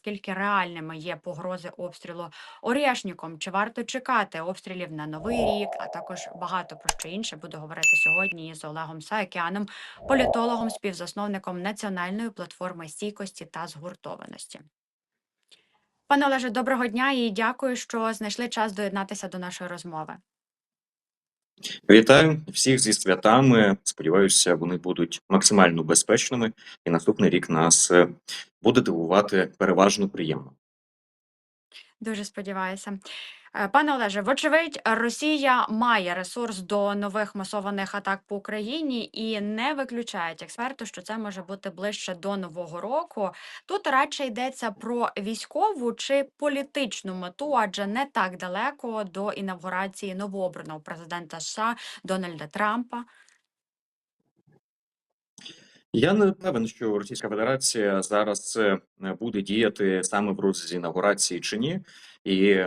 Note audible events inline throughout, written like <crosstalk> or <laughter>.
наскільки реальними є погрози обстрілу Орєшніком? Чи варто чекати обстрілів на новий рік? А також багато про що інше буду говорити сьогодні з Олегом Саакяном, політологом, співзасновником національної платформи стійкості та згуртованості. Пане Олеже, доброго дня і дякую, що знайшли час доєднатися до нашої розмови. Вітаю всіх зі святами. Сподіваюся, вони будуть максимально безпечними, і наступний рік нас е, буде дивувати переважно приємно. Дуже сподіваюся. Е, Пане Олеже, вочевидь, Росія має ресурс до нових масованих атак по Україні і не виключають експерти, що це може бути ближче до нового року. Тут радше йдеться про військову чи політичну мету, адже не так далеко до інавгурації новообраного президента США Дональда Трампа. Я не певен, що Російська Федерація зараз е, буде діяти саме в розрізі інаугурації чи ні, і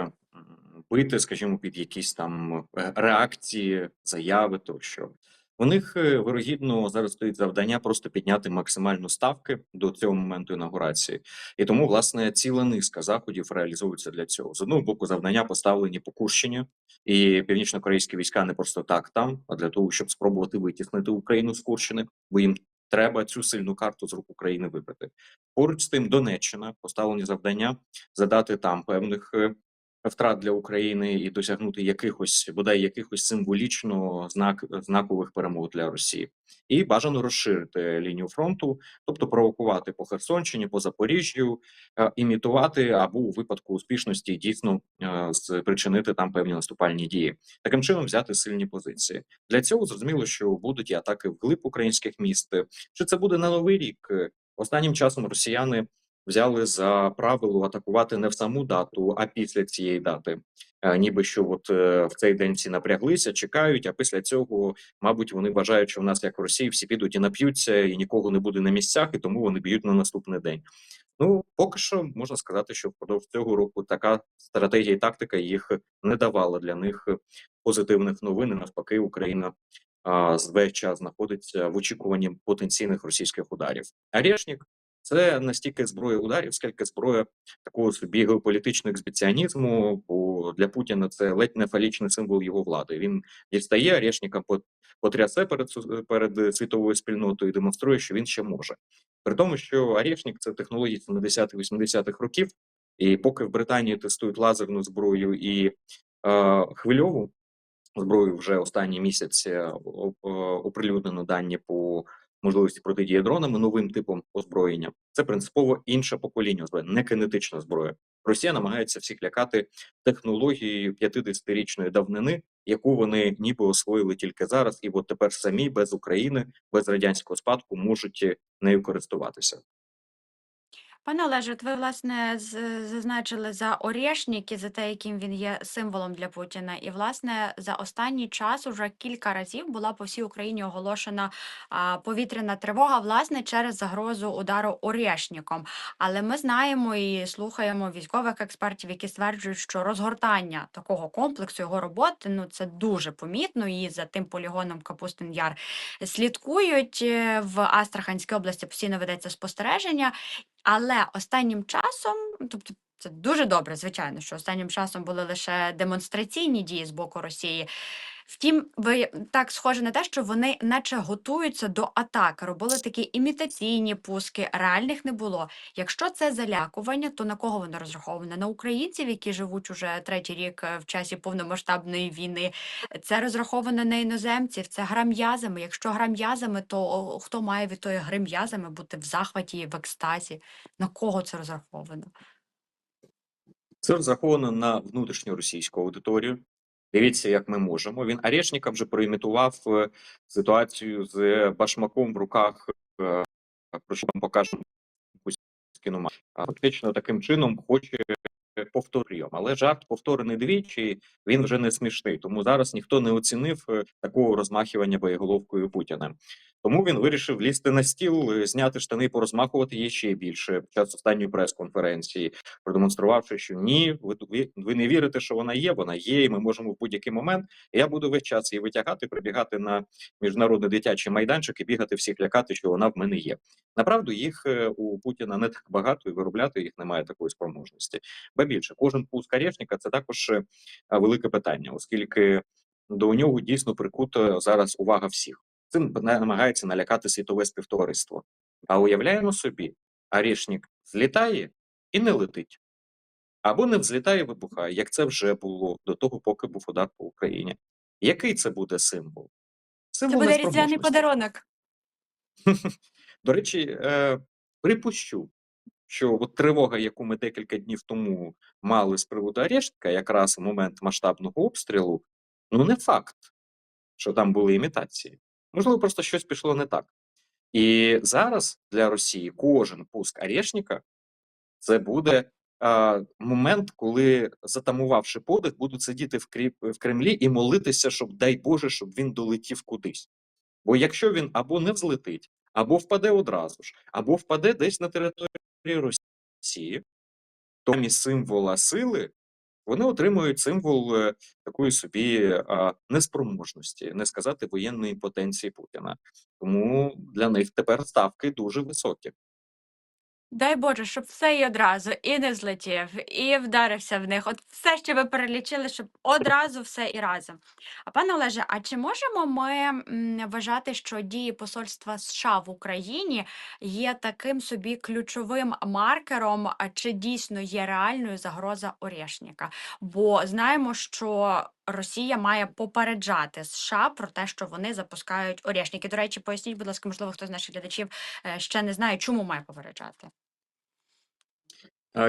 бити, скажімо, під якісь там е, реакції, заяви тощо. У них е, вирогідно зараз стоїть завдання просто підняти максимально ставки до цього моменту інаугурації, і тому власне ціла низка заходів реалізуються для цього. З одного боку, завдання поставлені по Курщині, і північно-корейські війська не просто так там, а для того, щоб спробувати витіснити Україну з Курщини, бо їм треба цю сильну карту з рук України вибити. Поруч з тим, Донеччина поставлені завдання задати там певних е, втрат для України і досягнути якихось бодай якихось символічно знак знакових перемог для Росії, і бажано розширити лінію фронту, тобто провокувати по Херсонщині, по Запоріжжю, е, імітувати або у випадку успішності дійсно е, спричинити там певні наступальні дії. Таким чином взяти сильні позиції. Для цього зрозуміло, що будуть і атаки вглиб українських міст. Чи це буде на новий рік? Останнім часом росіяни взяли за правило атакувати не в саму дату, а після цієї дати. Е, Ніби що, от е, в цей день всі напряглися, чекають. А після цього, мабуть, вони вважають, що в нас, як в Росії, всі підуть і нап'ються, і нікого не буде на місцях, і тому вони б'ють на наступний день. Ну поки що можна сказати, що впродовж цього року така стратегія і тактика їх не давала для них позитивних новин. І навпаки, Україна а, з весь час знаходиться в очікуванні потенційних російських ударів. Арешнік це настільки зброя ударів, скільки зброя такого собі геополітичного експедіціонізму. Бо для Путіна це ледь не фалічний символ його влади. Він дістає Арешніка, потрясе перед перед світовою спільнотою і демонструє, що він ще може. При тому, що Арешнік це технології 70-80-х років, і поки в Британії тестують лазерну зброю і е, хвильову зброю, вже останній місяць е, оприлюднено дані по можливості протидії дронами новим типом озброєння. Це принципово інше покоління не кинетична зброя. Росія намагається всіх лякати технологією 50-річної давнини, яку вони ніби освоїли тільки зараз, і от тепер самі без України, без радянського спадку можуть нею користуватися. Пане Олеже, ви власне зазначили за Орєшнік і за те, яким він є символом для Путіна. І власне за останній час уже кілька разів була по всій Україні оголошена а, повітряна тривога, власне, через загрозу удару Орєшніком. Але ми знаємо і слухаємо військових експертів, які стверджують, що розгортання такого комплексу його роботи ну це дуже помітно. І за тим полігоном Капустин Яр слідкують е, в Астраханській області. Постійно ведеться спостереження. Але останнім часом, ну, тобто це дуже добре, звичайно, що останнім часом були лише демонстраційні дії з боку Росії. Втім, ви так схоже на те, що вони наче готуються до атак, робили такі імітаційні пуски, реальних не було. Якщо це залякування, то на кого воно розраховане? На українців, які живуть уже третій рік е, в часі повномасштабної війни. Це розраховано на іноземців, це гра м'язами. Якщо гра м'язами, то хто має від тої гри м'язами бути в захваті в екстазі? На кого це розраховано? Це розраховано на внутрішню російську аудиторію. Дивіться, як ми можемо. Він Арешніка вже проімітував е, ситуацію з башмаком в руках, е, про що вам покажемо кіномат. Фактично таким чином хоче повторюємо. Але жарт повторений двічі, він вже не смішний. Тому зараз ніхто не оцінив е, такого розмахування боєголовкою Путіна. Тому він вирішив лізти на стіл, е, зняти штани, порозмахувати її ще більше під час останньої прес-конференції, продемонструвавши, що ні, ви, ви, не вірите, що вона є. Вона є, і ми можемо в будь-який момент. Я буду весь час її витягати, прибігати на міжнародний дитячий майданчик і бігати всіх лякати, що вона в мене є. Направду їх е, у Путіна не так багато, і виробляти їх немає такої спроможності. Ба більше кожен пуск Орешника – це також е, велике питання, оскільки до нього дійсно прикута зараз увага всіх. Цим намагається налякати світове співтовариство. А уявляємо собі, Орешник злітає і не летить. Або не взлітає, вибухає, як це вже було до того, поки був удар по Україні. Який це буде символ? Це буде різдвяний подарунок. <laughs> До речі, е, припущу, що от тривога, яку ми декілька днів тому мали з приводу Орешника, якраз в момент масштабного обстрілу, ну не факт, що там були імітації. Можливо, просто щось пішло не так. І зараз для Росії кожен пуск Орешника це буде а, момент, коли, затамувавши подих, будуть сидіти в, Крі... в Кремлі і молитися, щоб дай Боже, щоб він долетів кудись. Бо якщо він або не взлетить, або впаде одразу ж, або впаде десь на території Росії, то символа сили вони отримують символ е, такої собі неспроможності, не сказати воєнної потенції Путіна. Тому для них тепер ставки дуже високі. Дай Боже, щоб все і одразу, і не злетів, і вдарився в них. От все, що ви перелічили, щоб одразу все і разом. А пане Олеже, а чи можемо ми вважати, що дії посольства США в Україні є таким собі ключовим маркером, а чи дійсно є реальною загроза Орешника? Бо знаємо, що Росія має попереджати США про те, що вони запускають Орешники. До речі, поясніть, будь ласка, можливо, хтось з наших глядачів е, ще не знає, чому має попереджати.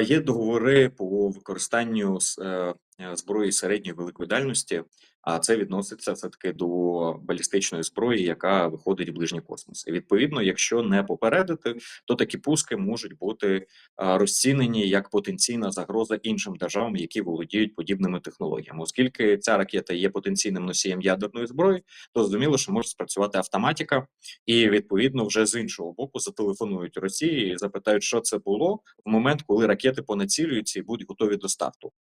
Є договори по використанню е, е, зброї середньої великої дальності, а це відноситься все таки до балістичної зброї, яка виходить в ближній космос. І відповідно, якщо не попередити, то такі пуски можуть бути розцінені як потенційна загроза іншим державам, які володіють подібними технологіями. Оскільки ця ракета є потенційним носієм ядерної зброї, то зрозуміло, що може спрацювати автоматика, і відповідно вже з іншого боку зателефонують Росії і запитають, що це було в момент, коли ракети понацілюються і будуть готові до старту.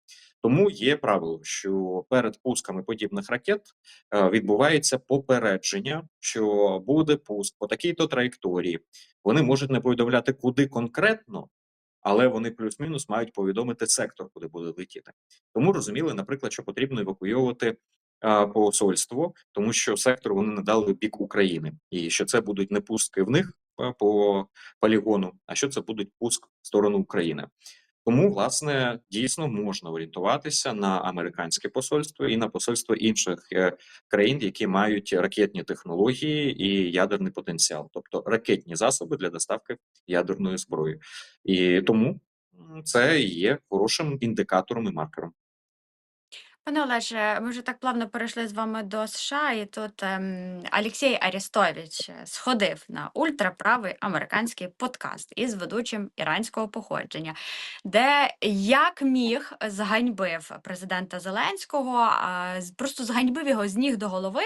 Тому є правило, що перед пусками подібних ракет е, відбувається попередження, що буде пуск по такій-то траєкторії. Вони можуть не повідомляти, куди конкретно, але вони плюс-мінус мають повідомити сектор, куди буде летіти. Тому розуміли, наприклад, що потрібно евакуйовувати е, посольство, тому що сектор вони надали бік України, і що це будуть не пустки в них е, по полігону, а що це будуть пуск в сторону України. Тому, власне, дійсно можна орієнтуватися на американське посольство і на посольство інших е, країн, які мають ракетні технології і ядерний потенціал, тобто ракетні засоби для доставки ядерної зброї. І тому це є хорошим індикатором і маркером. Пане Олеже, ми вже так плавно перейшли з вами до США, і тут ем, Олексій Арестович е, сходив на ультраправий американський подкаст із ведучим іранського походження, де як міг зганьбив президента Зеленського, просто зганьбив його з ніг до голови,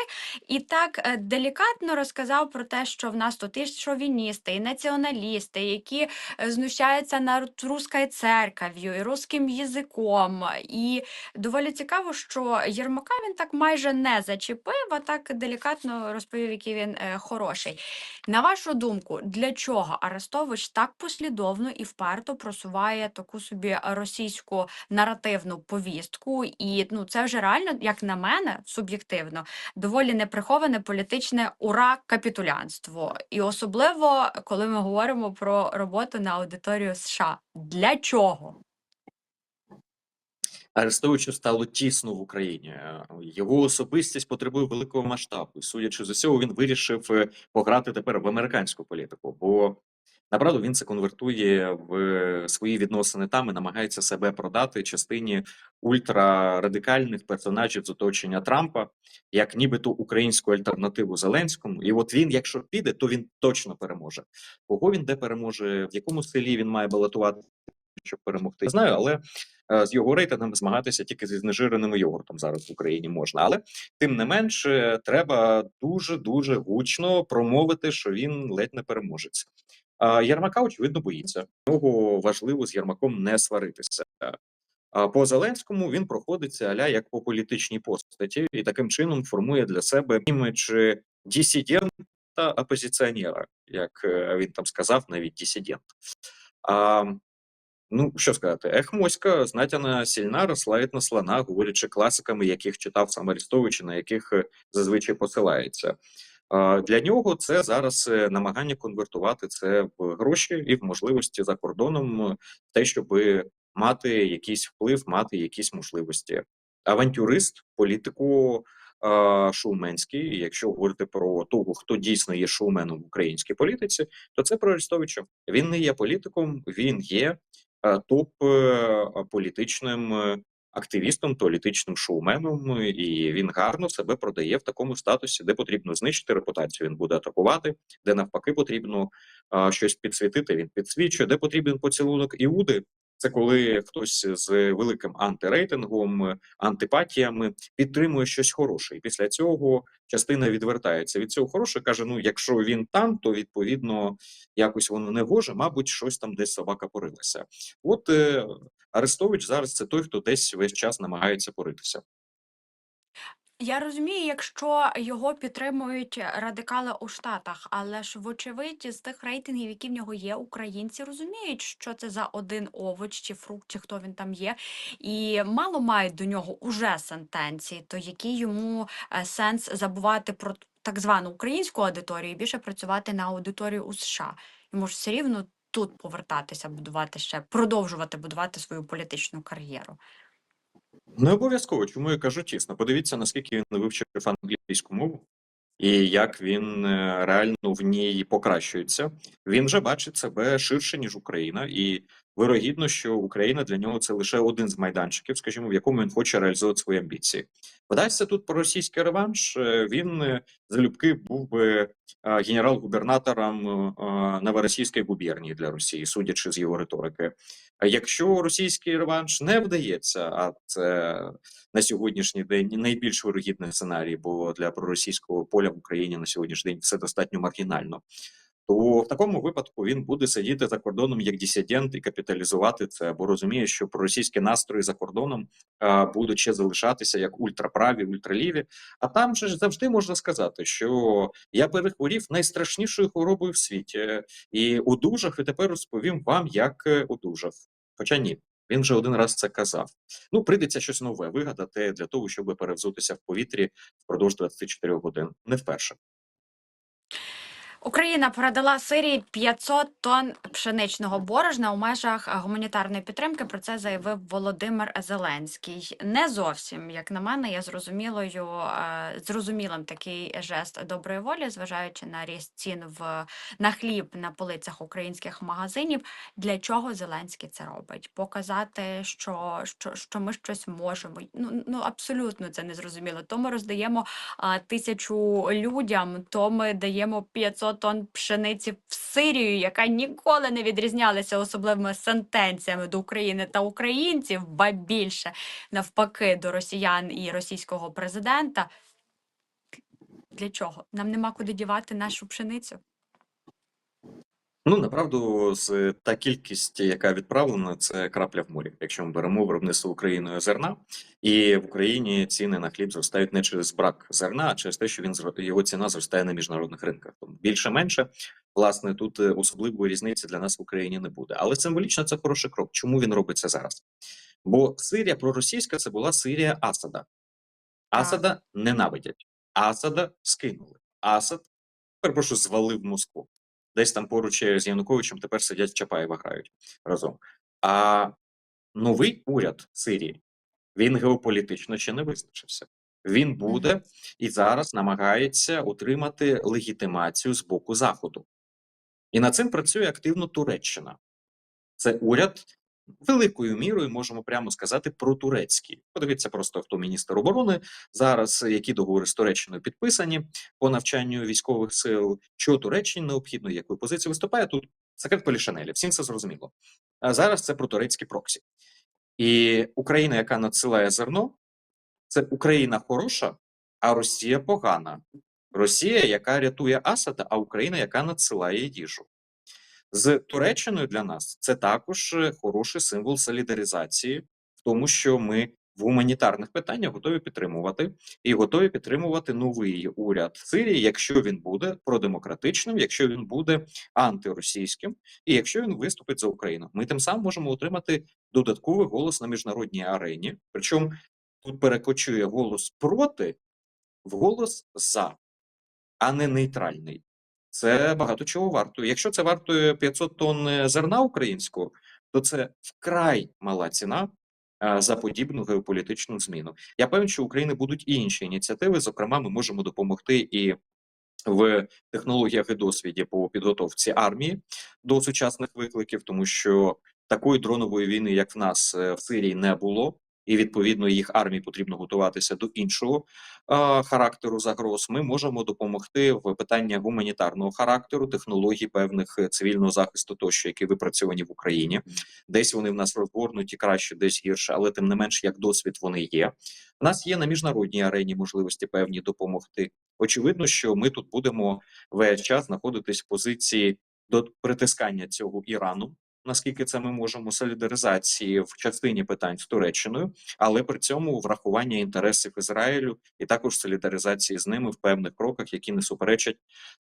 і так е, делікатно розказав про те, що в нас тут і шовіністи, і націоналісти, які е, знущаються над русською церков'ю і русським язиком. І доволі цікаво, що Єрмака він так майже не зачепив, а так делікатно розповів, який він е, хороший. На вашу думку, для чого Арестович так послідовно і вперто просуває таку собі російську наративну повістку? І ну це вже реально, як на мене, суб'єктивно, доволі неприховане політичне ура капітулянство. І особливо, коли ми говоримо про роботу на аудиторію США. Для чого? Арестовичу стало тісно в Україні. Його особистість потребує великого масштабу. І, судячи з усього, він вирішив е, пограти тепер в американську політику. Бо направду він це конвертує в е, свої відносини там і намагається себе продати частині ультрарадикальних персонажів з оточення Трампа, як нібито українську альтернативу Зеленському. І от він, якщо піде, то він точно переможе. Кого він де переможе, в якому селі він має балотувати, щоб перемогти, не знаю, але з його рейтингами змагатися тільки зі знежиреним йогуртом зараз в Україні можна. Але тим не менш, е, треба дуже дуже гучно промовити, що він ледь не переможець. А Єрмака, очевидно, боїться. Нього важливо з Єрмаком не сваритися. По Зеленському він проходиться аля як по політичній постаті, і таким чином формує для себе імідж дисидента опозиціонера, як е, він там сказав, навіть дисидент. Ну що сказати, ех, моська знатяна сильна, розслають на слона, говорячи класиками, яких читав сам Арестович, на яких е, зазвичай посилається. Для нього це зараз е, намагання конвертувати це в гроші і в можливості за кордоном е, те, щоб мати якийсь вплив, мати якісь можливості. Авантюрист, політику. І якщо говорити про того, хто дійсно є шоуменом в українській політиці, то це про Арестовича. Він не є політиком, він є топ е, політичним е, активістом, політичним шоуменом, і він гарно себе продає в такому статусі, де потрібно знищити репутацію. Він буде атакувати, де навпаки потрібно щось підсвітити. Він підсвічує, де потрібен поцілунок Іуди. Це коли хтось з великим антирейтингом, антипатіями підтримує щось хороше, і після цього частина відвертається від цього хорошого. каже: ну, якщо він там, то відповідно якось воно не гоже, мабуть, щось там десь собака порилася. От е, Арестович зараз це той, хто десь весь час намагається поритися. Я розумію, якщо його підтримують радикали у Штатах, але ж, вочевидь, з тих рейтингів, які в нього є, українці розуміють, що це за один овоч чи фрукт, чи хто він там є, і мало мають до нього уже сентенції, то який йому е, сенс забувати про так звану українську аудиторію і більше працювати на аудиторію у США. Йому ж все рівно тут повертатися, будувати ще, продовжувати будувати свою політичну кар'єру. Не обов'язково, чому я кажу чесно. Подивіться, наскільки він вивчив англійську мову, і як він е, реально в ній покращується. Він вже бачить себе ширше, ніж Україна, і вирогідно, що Україна для нього це лише один з майданчиків, скажімо, в якому він хоче реалізувати свої амбіції. Вдасться тут про російський реванш. е, Він е, залюбки був би е, генерал-губернатором Новоросійської губернії для Росії, судячи з його риторики. Якщо російський реванш не вдається, а це на сьогоднішній день найбільш вирогідний сценарій, бо для проросійського поля в Україні на сьогоднішній день все достатньо маргінально. То в такому випадку він буде сидіти за кордоном як дисидент і капіталізувати це, бо розуміє, що проросійські настрої за кордоном а, будуть ще залишатися як ультраправі, ультраліві. А там же завжди можна сказати, що я перехворів найстрашнішою хворобою в світі і одужав, і тепер розповім вам, як е, одужав. Хоча ні, він вже один раз це казав. Ну, прийдеться щось нове вигадати для того, щоб перевзутися в повітрі впродовж 24 годин. Не вперше. Україна передала Сирії 500 тонн пшеничного борошна у межах гуманітарної підтримки. Про це заявив Володимир Зеленський. Не зовсім, як на мене, є зрозумілою зрозумілим такий жест доброї волі, зважаючи на ріст цін в на хліб на полицях українських магазинів. Для чого Зеленський це робить? Показати, що, що, що ми щось можемо. Ну ну абсолютно це не зрозуміло. То ми роздаємо а, тисячу людям, то ми даємо 500 тонн пшениці в Сирію, яка ніколи не відрізнялася особливими сентенціями до України та українців, ба більше навпаки до росіян і російського президента. Для чого? Нам нема куди дівати нашу пшеницю. Ну, направду, з та кількість, яка відправлена, це крапля в морі. Якщо ми беремо виробництво Україною зерна, і в Україні ціни на хліб зростають не через брак зерна, а через те, що він його ціна зростає на міжнародних ринках. Тому більше-менше, власне, тут е, особливої різниці для нас в Україні не буде. Але символічно це хороший крок. Чому він робить це зараз? Бо Сирія проросійська це була Сирія Асада. Асада ненавидять. Асада скинули. Асад, перепрошую, звалив Москву. Десь там поруч з Януковичем тепер сидять в Чапаєва грають разом. А новий уряд Сирії він геополітично ще не визначився. Він буде і зараз намагається отримати легітимацію з боку Заходу. І над цим працює активно Туреччина. Це уряд великою мірою, можемо прямо сказати, протурецький. Подивіться просто, хто міністр оборони зараз, які договори з Туреччиною підписані по навчанню військових сил, що Туреччині необхідно, якою позицію виступає тут. Секрет Полішанеля, всім все зрозуміло. А зараз це протурецькі проксі. І Україна, яка надсилає зерно, це Україна хороша, а Росія погана. Росія, яка рятує Асада, а Україна, яка надсилає їжу. З Туреччиною для нас це також е, хороший символ солідаризації, в тому, що ми в гуманітарних питаннях готові підтримувати і готові підтримувати новий уряд Сирії, якщо він буде продемократичним, якщо він буде антиросійським, і якщо він виступить за Україну. Ми тим самим можемо отримати додатковий голос на міжнародній арені. Причому тут перекочує голос проти в голос за, а не нейтральний. Це багато чого вартує. Якщо це вартує 500 тонн е, зерна українського, то це вкрай мала ціна е, за подібну геополітичну зміну. Я певен, що України будуть і інші ініціативи. Зокрема, ми можемо допомогти і в технологіях і досвіді по підготовці армії до сучасних викликів, тому що такої дронової війни, як в нас е, в Сирії, не було. І відповідно їх армії потрібно готуватися до іншого е, характеру загроз. Ми можемо допомогти в питання гуманітарного характеру, технологій певних е, цивільного захисту, тощо які випрацьовані в Україні. Десь вони в нас розгорнуті краще, десь гірше, але тим не менш, як досвід вони є. У нас є на міжнародній арені можливості певні допомогти. Очевидно, що ми тут будемо весь час знаходитись в позиції до притискання цього Ірану. Наскільки це ми можемо солідаризації в частині питань з Туреччиною, але при цьому врахування інтересів Ізраїлю і також солідаризації з ними в певних кроках, які не суперечать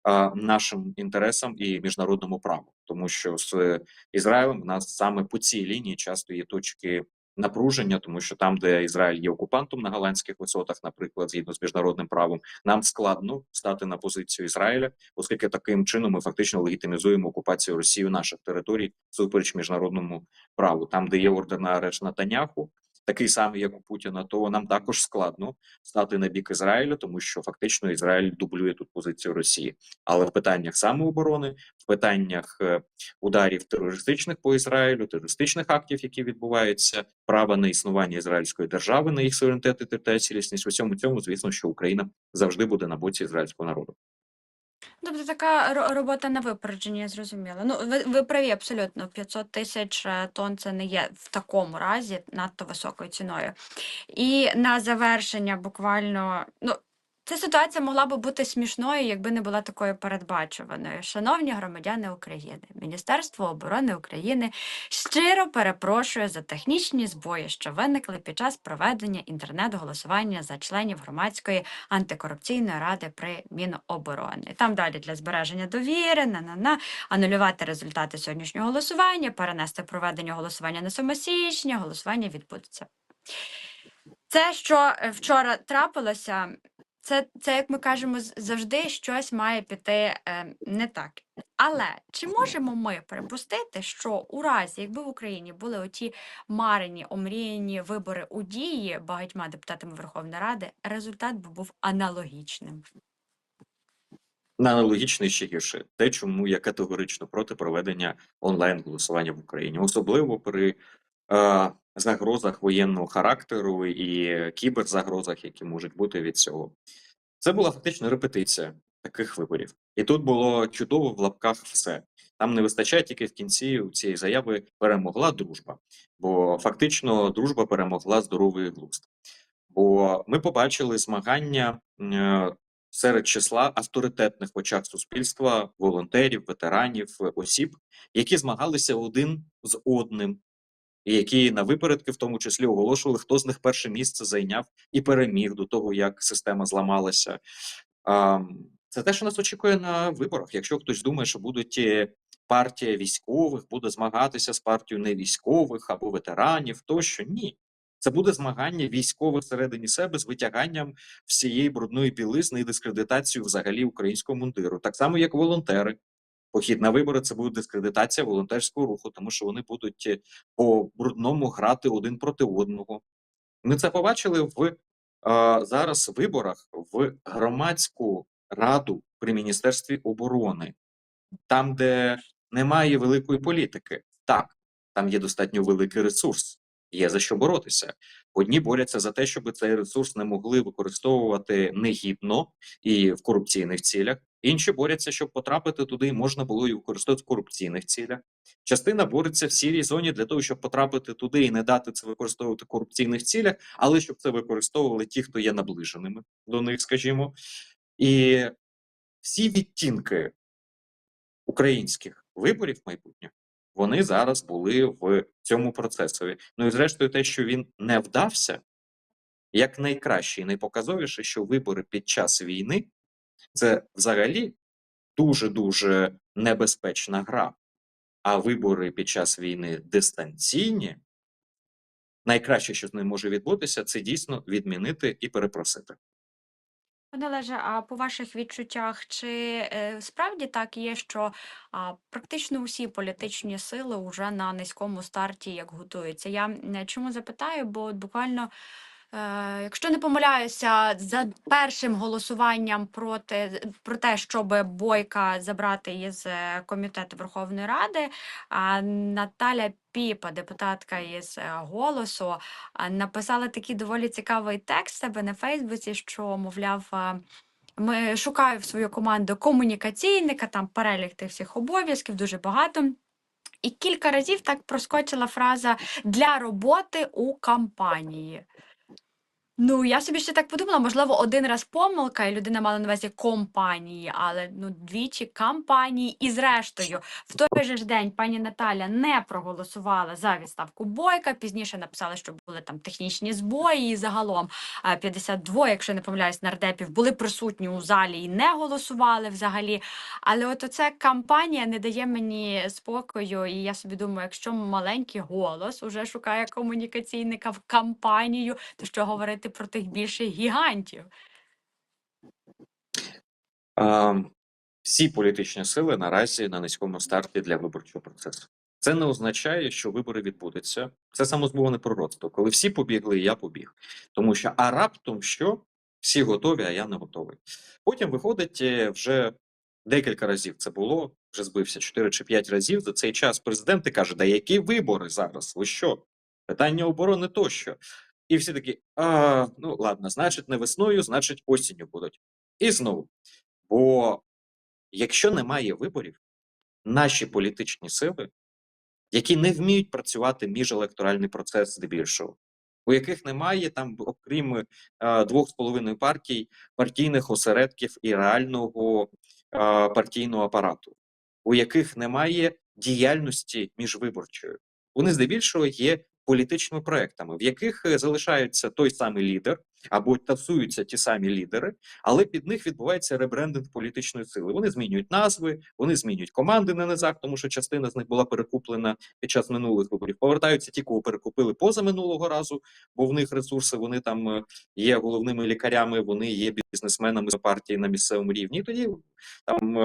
а, нашим інтересам і міжнародному праву, тому що з Ізраїлем в нас саме по цій лінії часто є точки напруження, тому що там, де Ізраїль є окупантом на голландських висотах, наприклад, згідно з міжнародним правом, нам складно стати на позицію Ізраїля, оскільки таким чином ми фактично легітимізуємо окупацію Росії наших територій супереч міжнародному праву. Там, де є ордер на арешт Натаняху, такий самий, як у Путіна, то нам також складно стати на бік Ізраїля, тому що фактично Ізраїль дублює тут позицію Росії. Але в питаннях самооборони, в питаннях е, ударів терористичних по Ізраїлю, терористичних актів, які відбуваються, права на існування ізраїльської держави, на їх суверенітет і цілісність. В усьому цьому, звісно, що Україна завжди буде на боці ізраїльського народу. Тобто така ро- робота на випередження, я зрозуміла. Ну, ви, ви праві абсолютно. 500 тисяч е, тонн це не є в такому разі надто високою ціною. І на завершення буквально, ну, ця ситуація могла би бути смішною, якби не була такою передбачуваною. Шановні громадяни України, Міністерство оборони України щиро перепрошує за технічні збої, що виникли під час проведення інтернет-голосування за членів громадської антикорупційної ради при Міноборони. Там далі для збереження довіри, на на на анулювати результати сьогоднішнього голосування, перенести проведення голосування на 7 січня, голосування відбудеться. Це, що е, вчора трапилося, це, це, як ми кажемо, завжди щось має піти е, не так. Але чи можемо ми припустити, що у разі, якби в Україні були оті марені, омріяні вибори у дії багатьма депутатами Верховної Ради, результат би був аналогічним? На аналогічний ще гірше, те, чому я категорично проти проведення онлайн голосування в Україні, особливо при загрозах воєнного характеру і кіберзагрозах, які можуть бути від цього. Це була фактично репетиція таких виборів, і тут було чудово в лапках все. Там не вистачає тільки в кінці у цієї заяви перемогла дружба, бо фактично дружба перемогла здоровий глузд. Бо ми побачили змагання е, серед числа авторитетних в очах суспільства, волонтерів, ветеранів, е, осіб, які змагалися один з одним, які на випередки, в тому числі, оголошували, хто з них перше місце зайняв і переміг до того, як система зламалася. Це те, що нас очікує на виборах. Якщо хтось думає, що будуть е, партія військових, буде змагатися з партією невійськових або ветеранів, тощо ні. Це буде змагання військових всередині себе з витяганням всієї брудної білизни і дискредитацією взагалі українського мундиру, так само як волонтери. Похід на вибори це буде дискредитація волонтерського руху, тому що вони будуть е, по брудному грати один проти одного. Ми це побачили в е, зараз виборах в громадську раду при міністерстві оборони, там, де немає великої політики. Так, там є достатньо великий ресурс, є за що боротися. Одні борються за те, щоб цей ресурс не могли використовувати негідно і в корупційних цілях. Інші борються, щоб потрапити туди, можна було і використовувати в корупційних цілях. Частина бореться в сірій зоні для того, щоб потрапити туди і не дати це використовувати в корупційних цілях, але щоб це використовували ті, хто є наближеними до них, скажімо. І всі відтінки українських виборів майбутніх вони зараз були в цьому процесові. Ну і зрештою, те, що він не вдався, як найкраще і найпоказовіше, що вибори під час війни це взагалі дуже дуже небезпечна гра. А вибори під час війни дистанційні. Найкраще, що з ним може відбутися, це дійсно відмінити і перепросити. Пане а по ваших відчуттях, чи е, справді так є, що практично усі політичні сили вже на низькому старті як готуються? Я е, чому запитаю, бо от буквально, якщо не помиляюся, за першим голосуванням проти про те, щоб Бойка забрати із е, комітету Верховної Ради, Наталя Піпа, депутатка із е, голосу, написала такий доволі цікавий текст себе на Фейсбуці, що, мовляв, ми шукаю в свою команду комунікаційника, там перелік тих всіх обов'язків, дуже багато. І кілька разів так проскочила фраза для роботи у кампанії. Ну, я собі ще так подумала, можливо, один раз помилка, і людина мала на увазі компанії, але ну двічі кампанії. І зрештою, в той же ж день пані Наталя не проголосувала за відставку Бойка. Пізніше написала, що були там технічні збої, і загалом а, 52, якщо не помиляюсь, нардепів були присутні у залі і не голосували взагалі. Але от оця кампанія не дає мені спокою, і я собі думаю, якщо маленький голос уже шукає комунікаційника в кампанію, то що говорити про тих більших гігантів? А, всі політичні сили наразі на низькому старті для виборчого процесу. Це не означає, що вибори відбудуться. Це самозбуване пророцтво. Коли всі побігли, я побіг. Тому що а раптом що всі готові, а я не готовий. Потім виходить е, вже декілька разів. Це було вже збився 4 чи 5 разів. За цей час президент і каже: Да які вибори зараз? Ви що? Питання оборони тощо. І всі такі: а, ну ладно, значить, не весною, значить, осінню будуть. І знову. Бо якщо немає виборів, наші політичні сили, які не вміють працювати міжелекторальний процес здебільшого, у яких немає там, окрім е, двох з половиною партій, партійних осередків і реального е, партійного апарату, у яких немає діяльності міжвиборчої, вони здебільшого є політичними проектами, в яких е, залишається той самий лідер або тасуються ті самі лідери, але під них відбувається ребрендинг політичної сили. Вони змінюють назви, вони змінюють команди на низах, тому що частина з них була перекуплена під час минулих виборів. Повертаються ті, кого перекупили поза минулого разу, бо в них ресурси вони там е, є головними лікарями, вони є бізнесменами партії на місцевому рівні. І тоді там.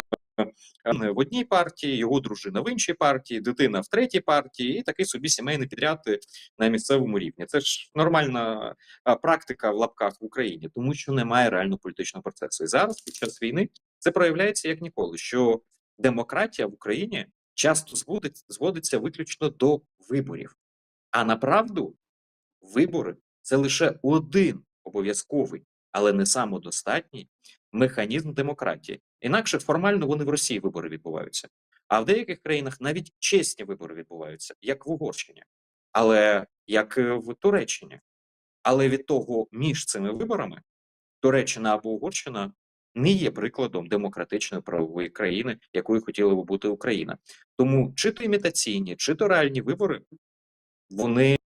Е, е, В одній партії, його дружина в іншій партії, дитина в третій партії, і такий собі сімейний підряд е, на місцевому рівні. Це ж нормальна практика в лапках в Україні, тому що немає реального політичного процесу. І зараз, під час війни, це проявляється як ніколи. Що демократія в Україні часто зводить, зводиться виключно до виборів. А направду вибори це лише один обов'язковий, але не самодостатній механізм демократії. Інакше формально вони в Росії вибори відбуваються. А в деяких країнах навіть чесні вибори відбуваються, як в Угорщині, але як е, в Туреччині. Але від того між цими виборами Туреччина або Угорщина не є прикладом демократичної правової країни, якою хотіла би бути Україна. Тому чи то імітаційні, чи то реальні вибори вони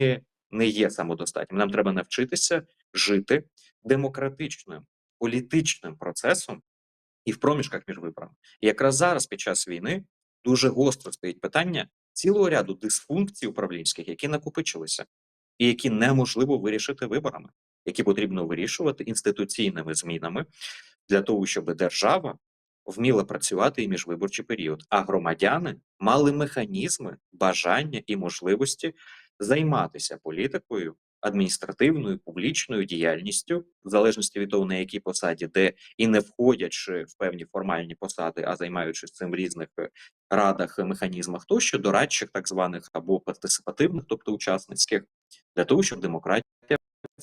не є самодостатніми. Нам треба навчитися жити демократичним політичним процесом і в проміжках між виборами. І якраз зараз, під час війни, дуже гостро стоїть питання цілого ряду дисфункцій управлінських, які накопичилися, і які неможливо вирішити виборами, які потрібно вирішувати інституційними змінами для того, щоб держава вміла працювати і міжвиборчий період, а громадяни мали механізми, бажання і можливості займатися політикою. Адміністративною публічною діяльністю, в залежності від того, на якій посаді, де і не входячи в певні формальні посади, а займаючись цим в різних е, радах, е, механізмах тощо, дорадчих, так званих або партисипативних, тобто учасницьких, для того, щоб демократія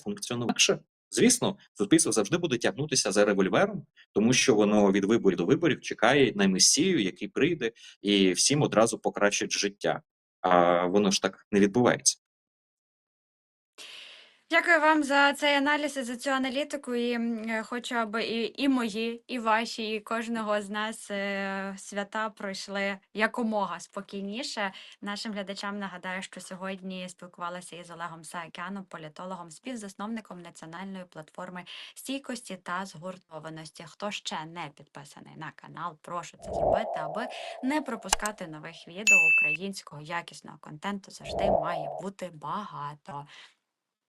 функціонувала. Звісно, суспільство завжди буде тягнутися за револьвером, тому що воно від виборів до виборів чекає на месію, який прийде, і всім одразу покращить життя. А воно ж так не відбувається. Дякую вам за цей аналіз і за цю аналітику. І хочу, аби і, і мої, і ваші, і кожного з нас е, свята пройшли якомога спокійніше. Нашим глядачам нагадаю, що сьогодні спілкувалася із Олегом Саакяном, політологом, співзасновником національної платформи стійкості та згуртованості. Хто ще не підписаний на канал, прошу це зробити, аби не пропускати нових відео українського якісного контенту. Завжди має бути багато.